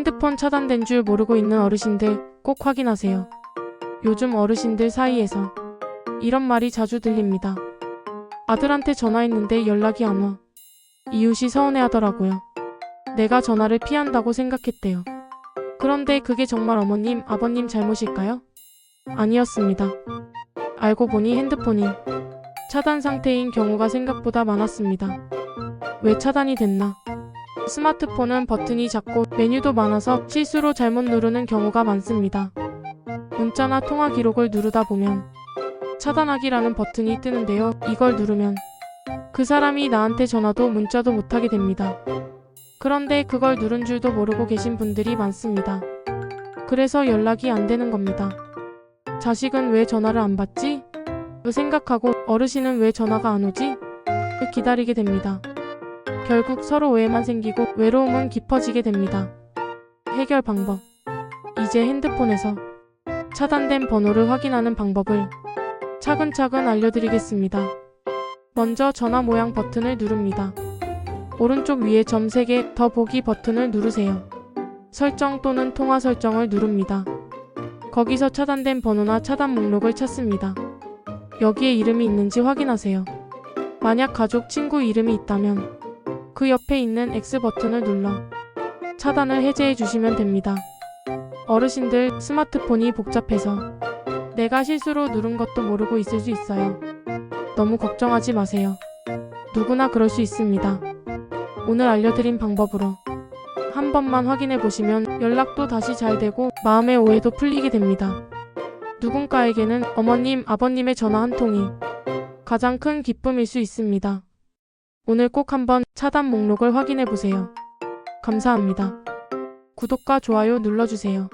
핸드폰 차단된 줄 모르고 있는 어르신들 꼭 확인하세요. 요즘 어르신들 사이에서 이런 말이 자주 들립니다. 아들한테 전화했는데 연락이 안 와. 이웃이 서운해 하더라고요. 내가 전화를 피한다고 생각했대요. 그런데 그게 정말 어머님, 아버님 잘못일까요? 아니었습니다. 알고 보니 핸드폰이 차단 상태인 경우가 생각보다 많았습니다. 왜 차단이 됐나? 스마트폰은 버튼이 작고 메뉴도 많아서 실수로 잘못 누르는 경우가 많습니다. 문자나 통화 기록을 누르다 보면 차단하기라는 버튼이 뜨는데요. 이걸 누르면 그 사람이 나한테 전화도 문자도 못하게 됩니다. 그런데 그걸 누른 줄도 모르고 계신 분들이 많습니다. 그래서 연락이 안 되는 겁니다. 자식은 왜 전화를 안 받지? 그 생각하고 어르신은 왜 전화가 안 오지? 그 기다리게 됩니다. 결국 서로 오해만 생기고 외로움은 깊어지게 됩니다. 해결 방법. 이제 핸드폰에서 차단된 번호를 확인하는 방법을 차근차근 알려드리겠습니다. 먼저 전화 모양 버튼을 누릅니다. 오른쪽 위에 점 3개 더 보기 버튼을 누르세요. 설정 또는 통화 설정을 누릅니다. 거기서 차단된 번호나 차단 목록을 찾습니다. 여기에 이름이 있는지 확인하세요. 만약 가족, 친구 이름이 있다면 그 옆에 있는 X 버튼을 눌러 차단을 해제해 주시면 됩니다. 어르신들 스마트폰이 복잡해서 내가 실수로 누른 것도 모르고 있을 수 있어요. 너무 걱정하지 마세요. 누구나 그럴 수 있습니다. 오늘 알려드린 방법으로 한 번만 확인해 보시면 연락도 다시 잘 되고 마음의 오해도 풀리게 됩니다. 누군가에게는 어머님, 아버님의 전화 한 통이 가장 큰 기쁨일 수 있습니다. 오늘 꼭 한번 차단 목록을 확인해 보세요. 감사합니다. 구독과 좋아요 눌러주세요.